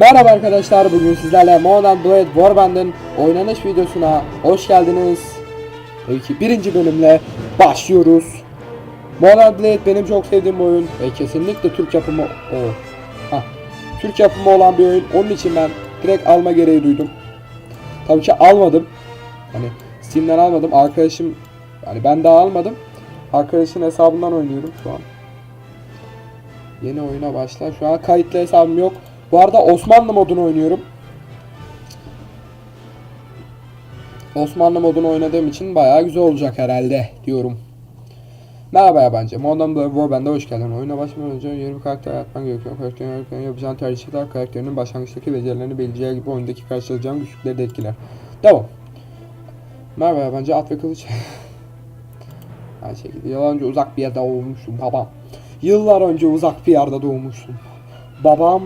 Merhaba arkadaşlar bugün sizlerle Modern Blade Warband'ın oynanış videosuna hoş geldiniz. Tabii ki birinci bölümle başlıyoruz. Modern Blade benim çok sevdiğim oyun ve kesinlikle Türk yapımı o. Hah. Türk yapımı olan bir oyun. Onun için ben direkt alma gereği duydum. Tabii ki almadım. Hani Steam'den almadım. Arkadaşım yani ben daha almadım. Arkadaşın hesabından oynuyorum şu an. Yeni oyuna başla. Şu an kayıtlı hesabım yok. Bu arada Osmanlı modunu oynuyorum. Osmanlı modunu oynadığım için bayağı güzel olacak herhalde diyorum. Merhaba yabancı. Modern Blade Warband'e hoş geldin. Oyuna başlamadan önce yeni bir karakter yaratman gerekiyor. Karakterin yaratırken yapacağın tercihler karakterinin başlangıçtaki becerilerini belirleyeceği gibi oyundaki karşılaşacağın güçlükleri de etkiler. Devam. Merhaba yabancı. At ve kılıç. Aynı şekilde. Yıllar önce uzak bir yerde doğmuştum babam. Yıllar önce uzak bir yerde doğmuştum. Babam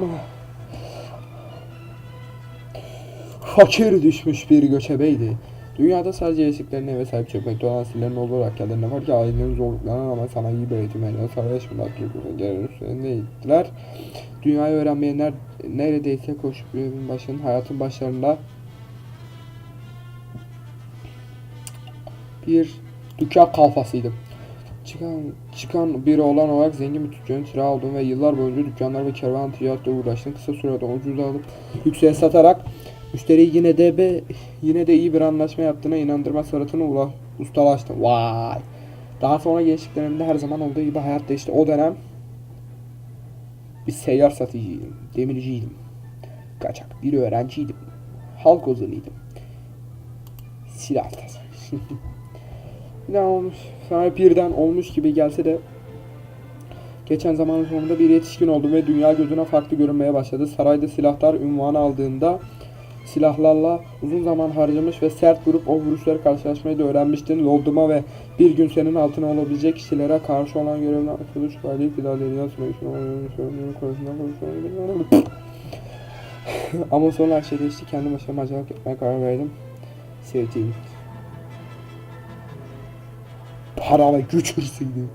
fakir düşmüş bir göçebeydi. Dünyada sadece esiklerine eve sahip çökmekte olan sillerin olarak kendilerine var ki ailelerin zorluklarına ama sana iyi bir eğitim veriyor. Savaşmalar Türk'ün gelen üstlerindeydiler. Dünyayı öğrenmeyenler neredeyse koşup başının hayatın başlarında bir dükkan kalfasıydım. Çıkan, çıkan biri olan olarak zengin bir tüccarın çırağı oldum ve yıllar boyunca dükkanlar ve kervan ticaretle uğraştım. Kısa sürede ucuza alıp yükseğe satarak müşteriyi yine de be, yine de iyi bir anlaşma yaptığına inandırma sanatına ula, ustalaştım. Vay. Daha sonra gençlik döneminde her zaman olduğu gibi hayat değişti. O dönem bir seyyar satıcıydım. Demirciydim. Kaçak bir öğrenciydim. Halk ozanıydım. Silah ne olmuş? Sana birden olmuş gibi gelse de Geçen zamanın sonunda bir yetişkin oldum ve dünya gözüne farklı görünmeye başladı. Sarayda silahlar ünvanı aldığında silahlarla uzun zaman harcamış ve sert vurup o vuruşları karşılaşmayı da öğrenmiştin. Lorduma ve bir gün senin altına olabilecek kişilere karşı olan görevine açılış verdiği olaylarını sorunlarını konusunda konuşuyorum. Ama sonra her şey değişti. Kendi başıma macerak etmeye karar verdim. Sevdiğim. Para ve güç hırsıydı.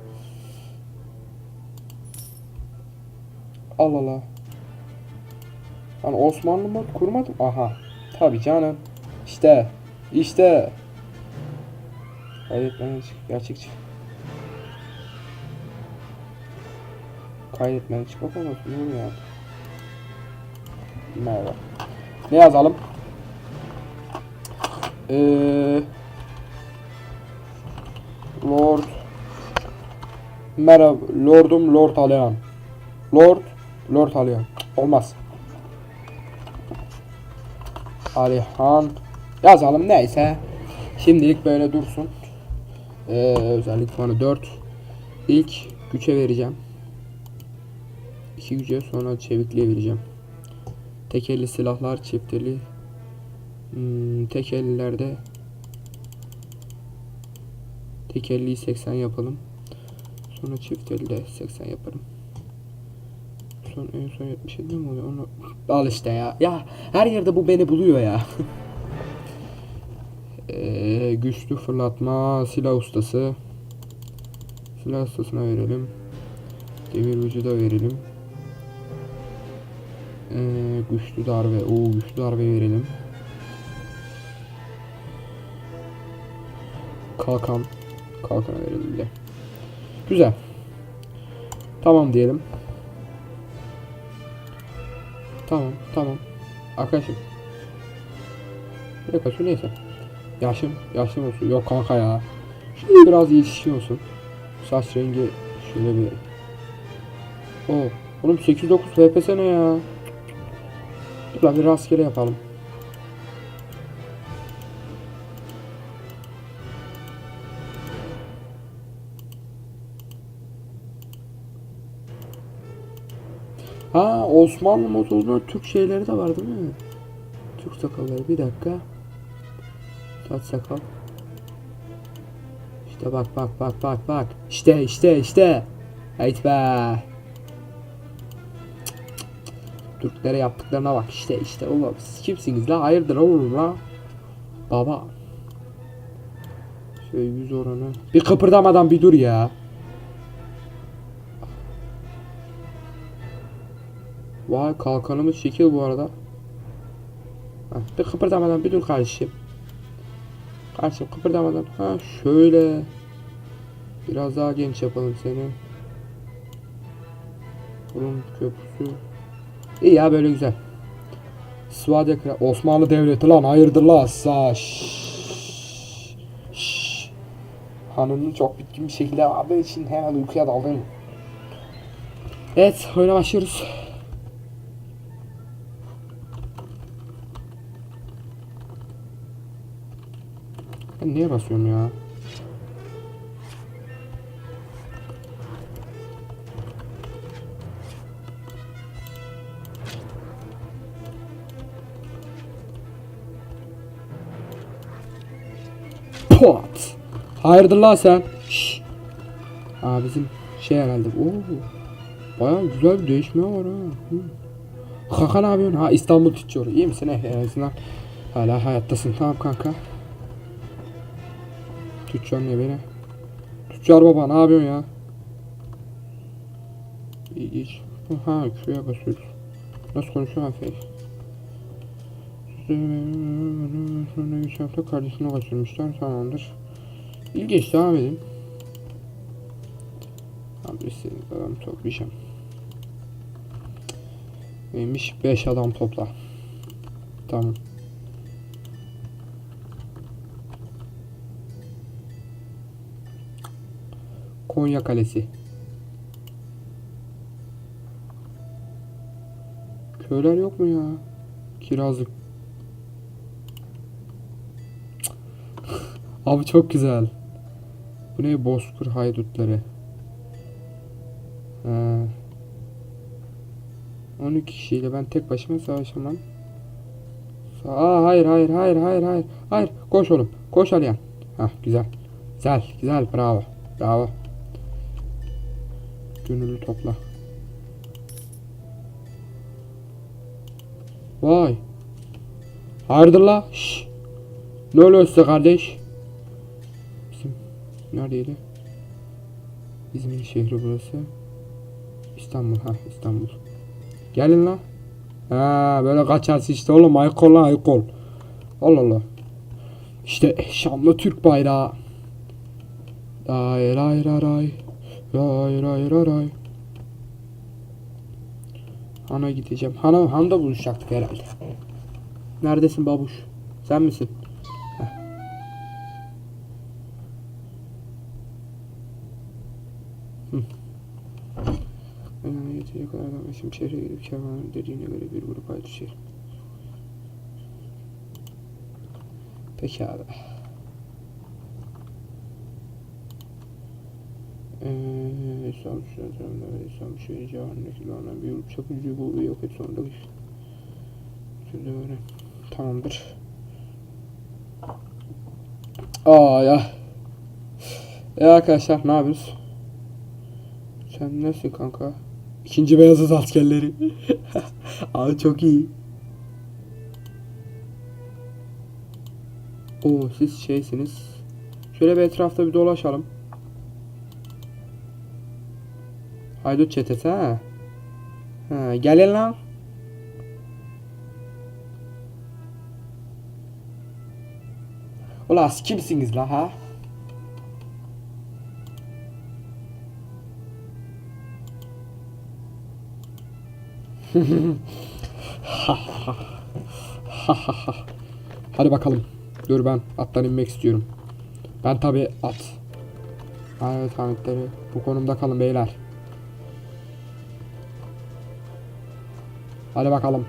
Allah Allah. Ben Osmanlı mod kurmadım. Aha. Tabii canım. İşte. İşte. Kaydetmeden çık. Gerçekçi. Kaydetmeden çık. Bakalım ne oluyor. Merhaba. Ne yazalım? Eee Lord Merhaba Lordum Lord Alihan Lord Lord Alihan Olmaz Alihan. Yazalım neyse. Şimdilik böyle dursun. Ee, Özellik puanı 4 İlk güce vereceğim. İki güce sonra çevikliğe vereceğim. Tek elli silahlar çift eli hmm, Tek ellilerde Tek 50'yi 80 yapalım. Sonra çift 50'de 80 yaparım. Son en son 77 mi oluyor? Onu al işte ya. Ya her yerde bu beni buluyor ya. ee, güçlü fırlatma silah ustası. Silah ustasına verelim. Demir vücuda verelim. Ee, güçlü darbe. Oo güçlü darbe verelim. Kalkan. Kalkana verelim bile. Güzel. Tamam diyelim. Tamam, tamam. Arkadaşım. Ne kaçıyor neyse. Yaşım, yaşım olsun. Yok kanka ya. Şimdi biraz yetişkin olsun. Saç rengi şöyle bir. O, oğlum 8-9 FPS ne ya? Dur lan bir rastgele yapalım. Osmanlı motorunda Türk şeyleri de var değil mi? Türk sakalları bir dakika. Saç sakal. İşte bak bak bak bak bak. İşte işte işte. Hayt be. Türklere yaptıklarına bak işte işte oğlum siz kimsiniz la hayırdır oğlum la Baba Şöyle yüz oranı Bir kıpırdamadan bir dur ya Vay kalkanımız şekil bu arada. Ha, bir kıpırdamadan bir dur kardeşim. Kardeşim kıpırdamadan. Ha şöyle. Biraz daha genç yapalım seni. Burun köprüsü. İyi ya böyle güzel. Suadiye Kral Osmanlı Devleti lan hayırdır la sa şşş. Şşş. Hanımın çok bitkin bir şekilde abi için hemen uykuya daldım. Evet oyuna başlıyoruz. Ben niye basıyorum ya? Pot. Hayırdır la sen? Şşş. Aa bizim şey herhalde. Oo. Baya güzel bir değişme var ha. Hı. Ne yapıyorsun? Ha İstanbul tutuyor. İyi misin? Eh, en azından hala hayattasın. Tamam kanka. Tüccar ne beni? Tüccar baba ne yapıyorsun ya? Hiç. Ha şuraya basıyoruz. Nasıl konuşuyor aferin. Sonra geçen hafta kardeşine kaçırmışlar. Tamamdır. İlginç devam edin. Abi istediğiniz adam toplayacağım. Neymiş? 5 adam topla. Tamam. Konya Kalesi. Köyler yok mu ya? Kirazlık. Abi çok güzel. Bu ne? Bozkır haydutları. Ha. 12 kişiyle ben tek başıma savaşamam. Aa, hayır hayır hayır hayır hayır. Hayır koş oğlum. Koş Aliyan. Hah güzel. Güzel güzel bravo. Bravo. Gönüllü topla. Vay. Hayırdır la? Şşş. Ne oluyor size kardeş? Bizim neredeydi? İzmir şehri burası. İstanbul ha İstanbul. Gelin la. Ha böyle kaçarsın işte oğlum ayık ol lan ayık ol. Allah Allah. İşte şanlı Türk bayrağı. Ray ray ray ray. Ray ray ray ray. Han'a gideceğim. Han'a Han'da buluşacaktık herhalde. Neredesin babuş? Sen misin? Heh. Hı. Ben yetecek kadar dediğine göre bir grup ayrı şey. Peki abi. Şehri civarındaki alınan bir grup çapıcı bu yok et sonunda Türlü öyle. Tamamdır. Aa ya. Ya arkadaşlar ne yapıyoruz? Sen nesin kanka? İkinci beyazıt askerleri. Abi çok iyi. Oo siz şeysiniz. Şöyle bir etrafta bir dolaşalım. Haydut çetesi ha. Ha gelin lan. Ulan kimsiniz la ha? Hadi bakalım. Dur ben attan inmek istiyorum. Ben tabi at. Evet Hamitleri bu konumda kalın beyler. Hadi bakalım.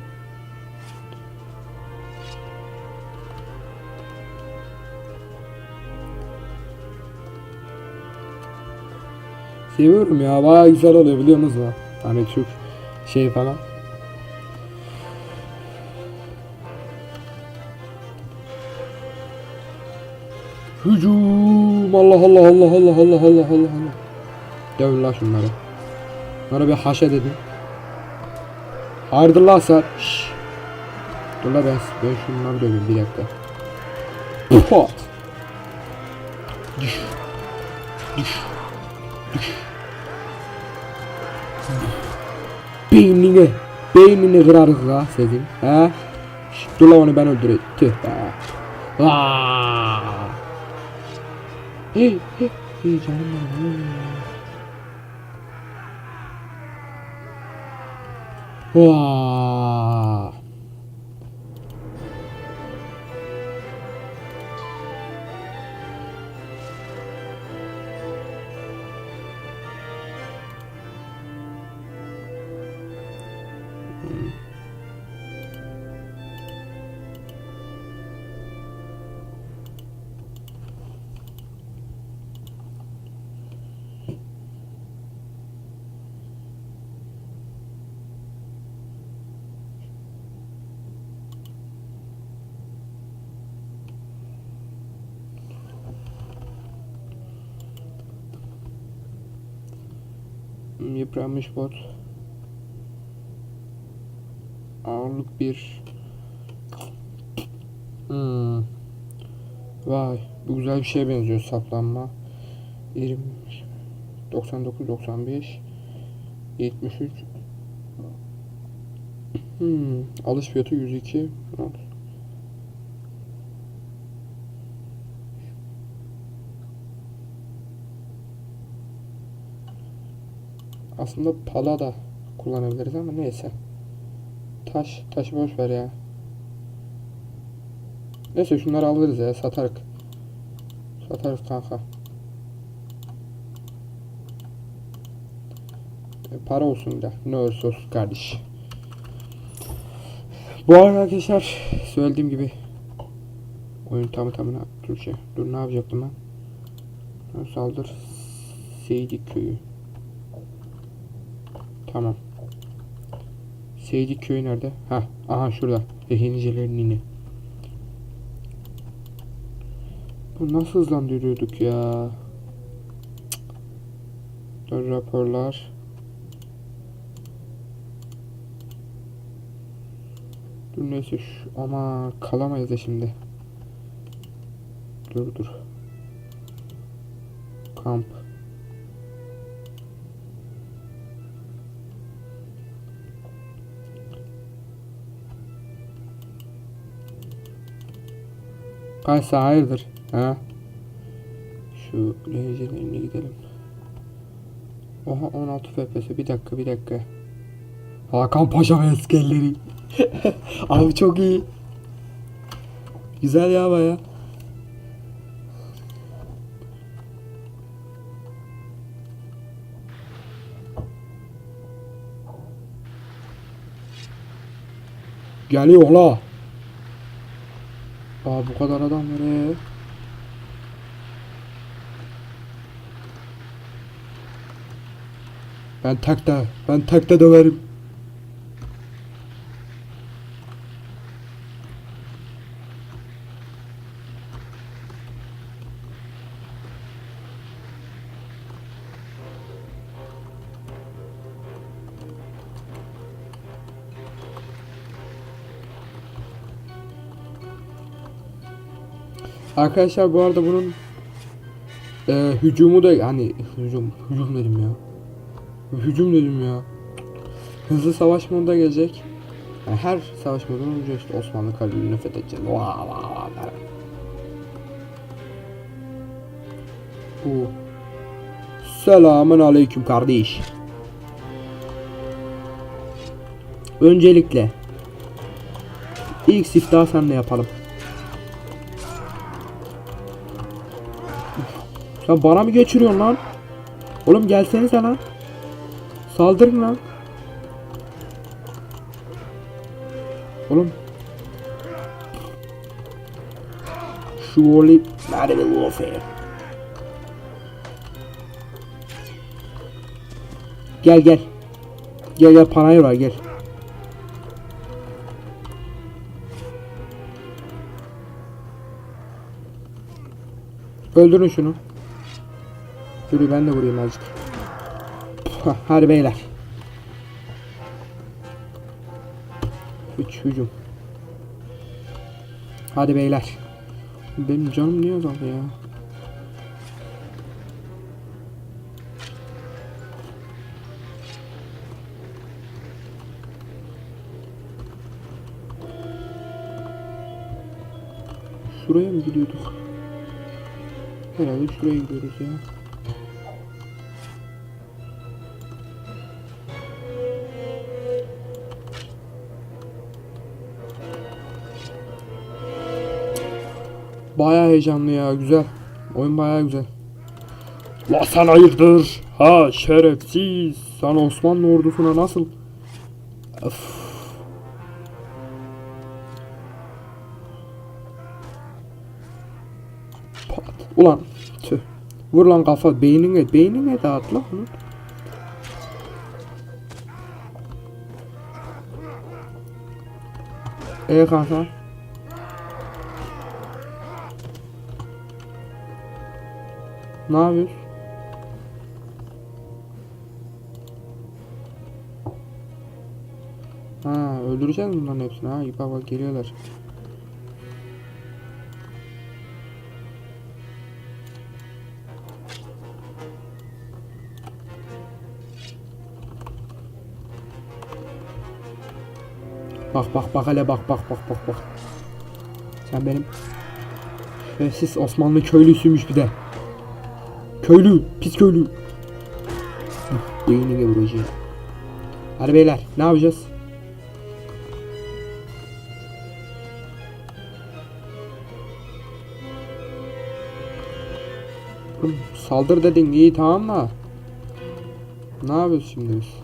Seviyorum ya baya güzel oluyor biliyor musunuz? Hani Türk şey falan. Hücum Allah Allah Allah Allah Allah Allah Allah Allah Dövün la şunları Bunlara bir haşet edin Hayırdır la sen Şşş Dur la ben, ben şunları döveyim bir dakika Pot Düş Düş Düş Beynine beynini kırarız la senin. He? Şşt, dur la onu ben öldüreyim. Tüh be. Aa! Hey, hey, hey canım benim. Hey. Yıpranmış bot. Ağırlık bir. Hmm. Vay, bu güzel bir şeye benziyor saplanma. 20 99 95 73 Hmm, alış fiyatı 102 Aslında pala da kullanabiliriz ama neyse. Taş, taşı boş ver ya. Neyse şunları alırız ya satarık. Satarız kanka. E, para olsun da ne olursa olsun kardeş. Bu arada arkadaşlar söylediğim gibi oyun tamı tamına Türkçe. Dur ne yapacaktım ben? Saldır Seydik köyü. Tamam. Seydik köyü nerede? Ha, aha şurada. Rehinicilerin ini. Bu nasıl hızlandırıyorduk ya? Dur raporlar. Dur neyse şu ama kalamayız da şimdi. Dur dur. Kamp. Kaysa hayırdır? Ha? Şu lehçelerine gidelim. Oha 16 FPS bir dakika bir dakika. Hakan Paşa ve askerleri. Abi çok iyi. Güzel ya baya. Geliyor la. Aa bu kadar adam var ee. Ben tekte, ben tekte döverim. Arkadaşlar bu arada bunun e, hücumu da yani hücum hücum dedim ya. Hücum dedim ya. Hızlı savaş modunda gelecek. Yani her savaş modunun önce işte Osmanlı kalbini fethedeceğiz. Vaa vaa vaa. Bu. Selamun aleyküm kardeş. Öncelikle ilk siftahı senle yapalım. Sen bana mı geçiriyorsun lan? Oğlum gelsenize lan. Saldırın lan. Oğlum. Surely Modern Warfare. Gel gel. Gel gel parayı var gel. Öldürün şunu. Şöyle ben de vurayım azıcık. Hadi beyler. 3 hücum. Hadi beyler. Benim canım niye azaldı ya? Şuraya mı gidiyorduk? Herhalde şuraya gidiyoruz ya. Bayağı heyecanlı ya güzel. Oyun bayağı güzel. La sen hayırdır? Ha şerefsiz. Sen Osmanlı ordusuna nasıl? Öf. Pat. Ulan tüh. Vur lan kafa beynine beynine dağıt lan bunu. E kanka. Ne yapıyorsun? Ha öldüreceğiz bunların hepsini? Ha bak bak geliyorlar. Bak bak bak hele bak bak bak bak bak. Sen benim Şerefsiz Osmanlı köylüsüymüş bir de. Köylü, pis köylü. Beynine vuracağım. Hadi beyler, ne yapacağız? Saldır dedin iyi tamam da. Ne yapıyoruz şimdi biz?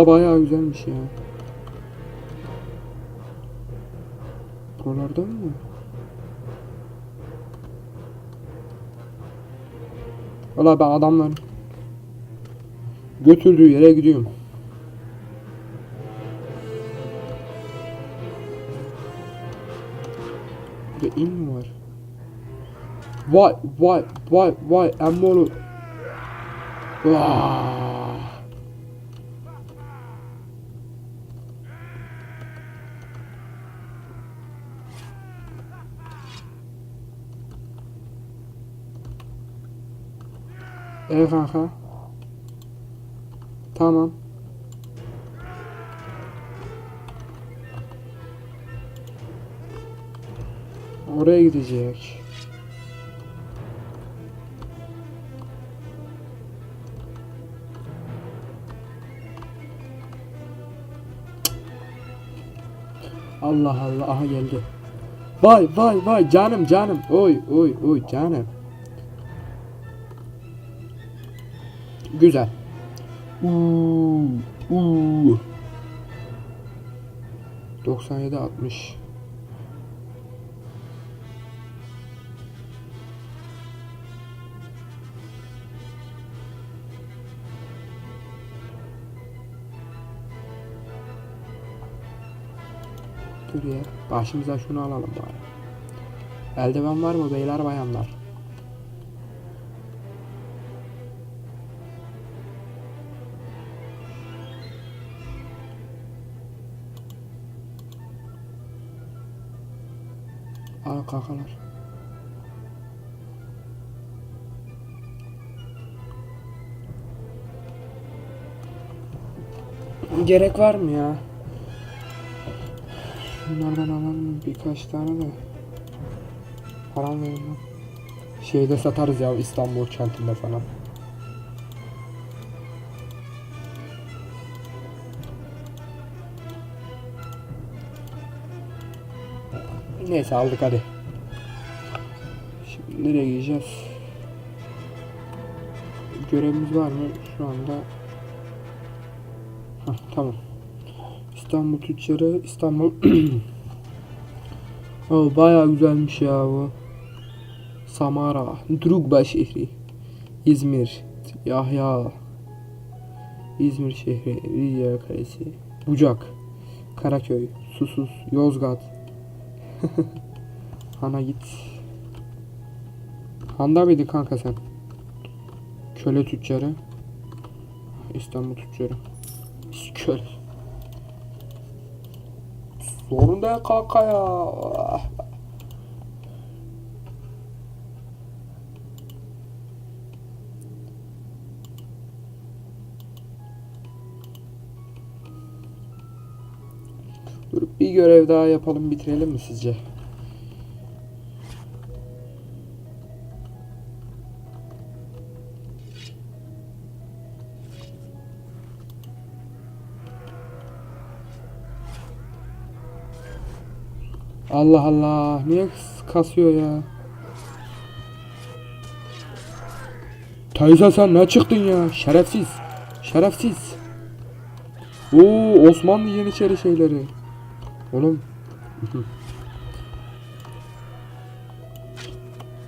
Pala bayağı güzelmiş ya. Buralardan mı? Valla ben adamların götürdüğü yere gidiyorum. Bir de in mi var? Vay vay vay vay emmolu. Vay. E kanka. Tamam. Oraya gidecek. Allah Allah aha geldi. Vay vay vay canım canım. Oy oy oy canım. Güzel. Uuu, uuu. 97 60. Dur. Başımıza şunu alalım bari. Eldiven var mı beyler bayanlar? Kankalar. Gerek var mı ya? Şunlardan alalım birkaç tane de. Param verin lan. Şeyde satarız ya İstanbul kentinde falan. Neyse aldık hadi. Nereye gideceğiz? Görevimiz var mı? Şu anda Hah, tamam. İstanbul tüccarı İstanbul Oh bayağı güzelmiş ya bu. Samara, Drugba şehri, İzmir, Yahya, İzmir şehri, Rize Kalesi, Bucak, Karaköy, Susuz, Yozgat. Hana git. Handa mıydın kanka sen? Köle tüccarı. İstanbul tüccarı. Köle. Sorun değil kanka ya. Dur bir görev daha yapalım bitirelim mi sizce? Allah Allah niye kasıyor ya? Teyze sen ne çıktın ya? Şerefsiz. Şerefsiz. Oo Osmanlı Yeniçeri şeyleri. Oğlum.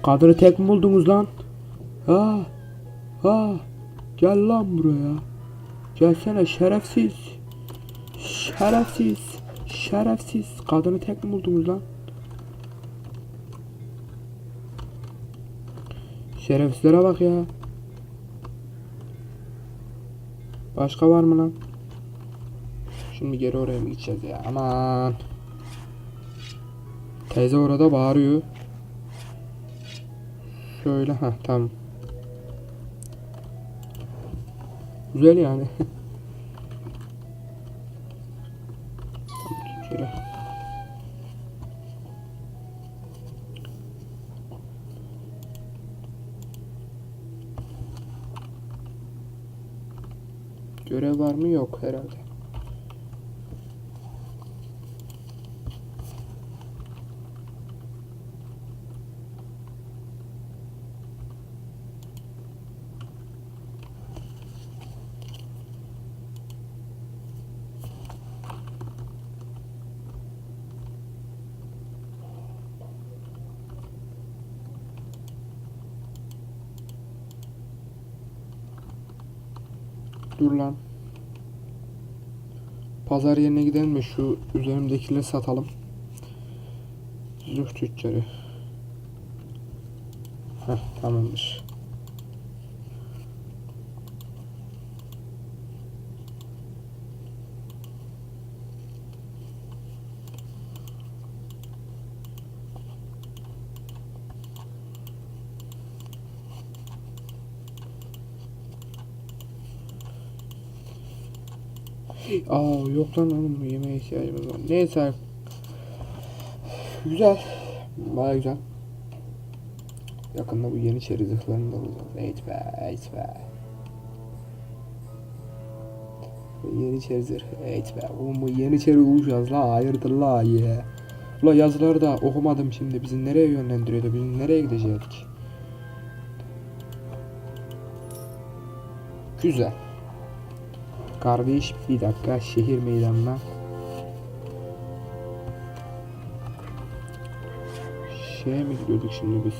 Kadını tek mi buldunuz lan? Ha? Ha? Gel lan buraya. Gelsene şerefsiz. Şerefsiz. Şerefsiz. Kadını tek mi buldunuz lan? Şerefsizlere bak ya. Başka var mı lan? Şimdi geri oraya mı gideceğiz ya? Aman. Teyze orada bağırıyor. Şöyle ha tamam. Güzel yani. Yok herhalde. Dur lan. Pazar yerine gidelim de şu üzerimdekileri satalım. Zırh tüccarı. Heh tamamdır. Aa yok lan oğlum yemeğe ihtiyacımız var. Neyse. Güzel. Baya güzel. Yakında bu Yeniçeri zırhlarını da alacağız. Evet be, evet be. Yeniçeri zırh, evet be. Oğlum bu Yeniçeri olacağız la, hayırdır la ya. Ula yazıları da okumadım şimdi. Bizi nereye yönlendiriyordu? Biz nereye gidecektik? Güzel. Kardeş bir dakika şehir meydanına. Şeye mi gidiyorduk şimdi biz?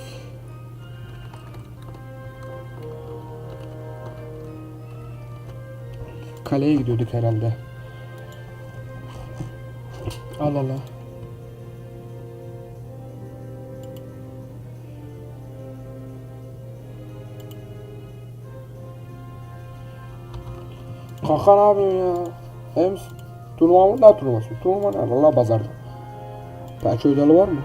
Kaleye gidiyorduk herhalde. Al al al. Kanka ne yapıyorsun ya? Hem turnuva mı daha turnuvası? Turnuva ne? Allah pazarda. Belki ödeli var mı?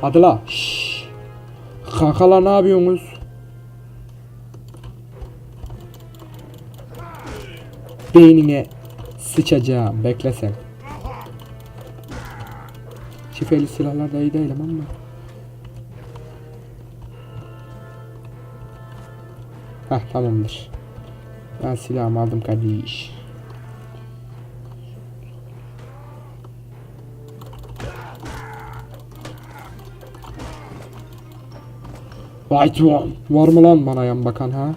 Hadi la. Şşş. Kankalar ne yapıyorsunuz? Beynine sıçacağım. Bekle sen. Silahlar da iyi değilim ama. Tamamdır. Ben silahımı aldım kardeş. White One. Var mı lan bana yan bakan ha?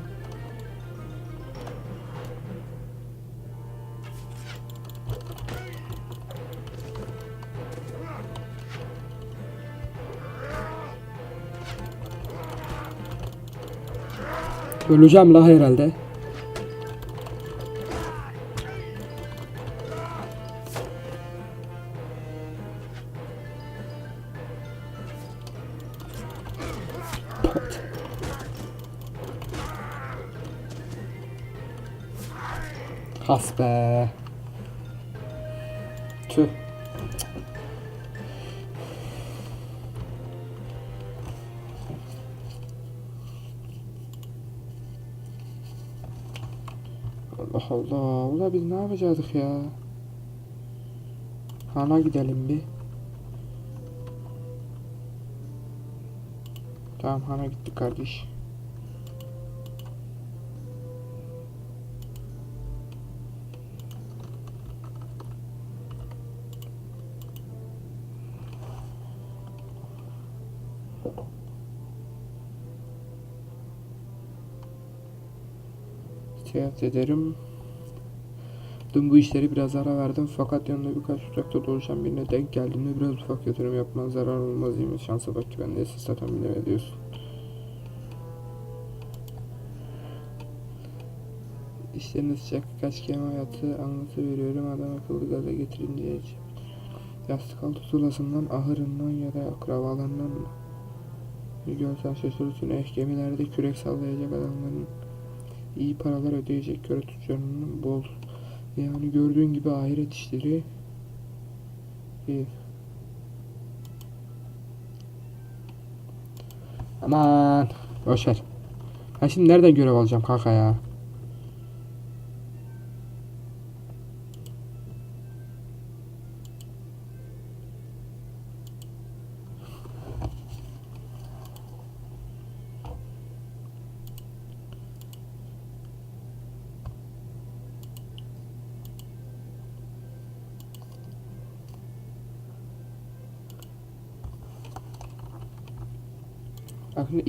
Öleceğim la herhalde. Yapacaktık ya? Hana gidelim bir. Tamam Hana gittik kardeş. Seyahat ederim. Dün bu işleri biraz ara verdim fakat yanında birkaç uzakta dolaşan birine denk geldiğimde biraz ufak yatırım yapman zarar olmaz değil mi? Şansa bak ki ben esas zaten bilemedi diyorsun. İşlerinde sıcak birkaç kelime hayatı anlatı veriyorum. Adam akıllı gaza getirince yastık altı tulasından, ahırından ya da akrabalarından mı? Bir görsen şaşırırsın. Eh gemilerde kürek sallayacak adamların iyi paralar ödeyecek köre tüccarının bol. Yani gördüğün gibi ahiret işleri iyi. Aman boşver. Ha şimdi nereden görev alacağım kanka ya?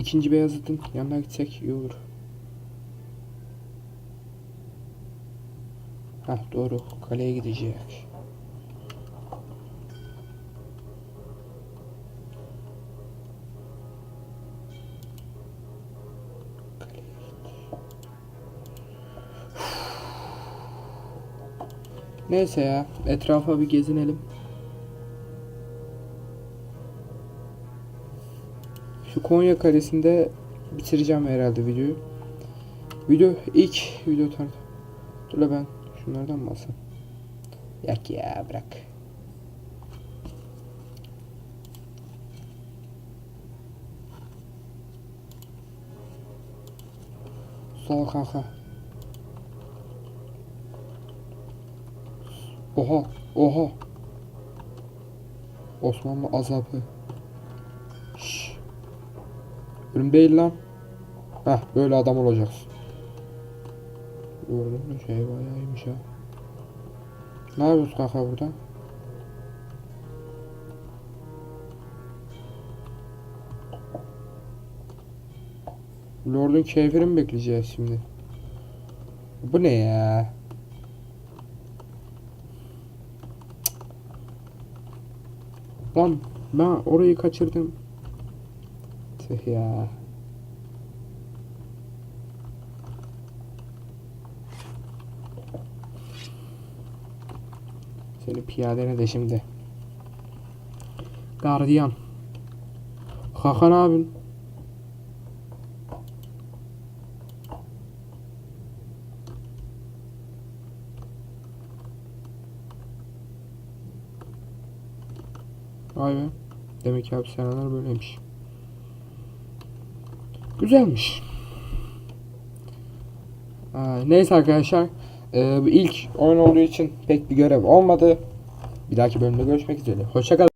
İkinci Beyazıt'ın yanına gitsek iyi olur. Hah doğru kaleye gidecek. Neyse ya etrafa bir gezinelim. Konya karesinde bitireceğim herhalde videoyu. Video ilk video tanıt. Dur la ben şunlardan mı alsam? Yak ya bırak. Sağ ol kanka. Oha, oha. Osmanlı azabı. Ölüm değil lan. Heh böyle adam olacaksın. Gördün mü şey bayağı iyiymiş ha. Ne yapıyorsun kanka burada? Lord'un keyfini mi bekleyeceğiz şimdi? Bu ne ya? Lan ben orayı kaçırdım. Tüh ya. Seni piyadene de şimdi. Gardiyan. Hakan abin. Vay be. Demek ki hapishaneler böyleymiş. Güzelmiş. Aa, neyse arkadaşlar. Ee, ilk oyun olduğu için pek bir görev olmadı. Bir dahaki bölümde görüşmek üzere. Hoşçakalın.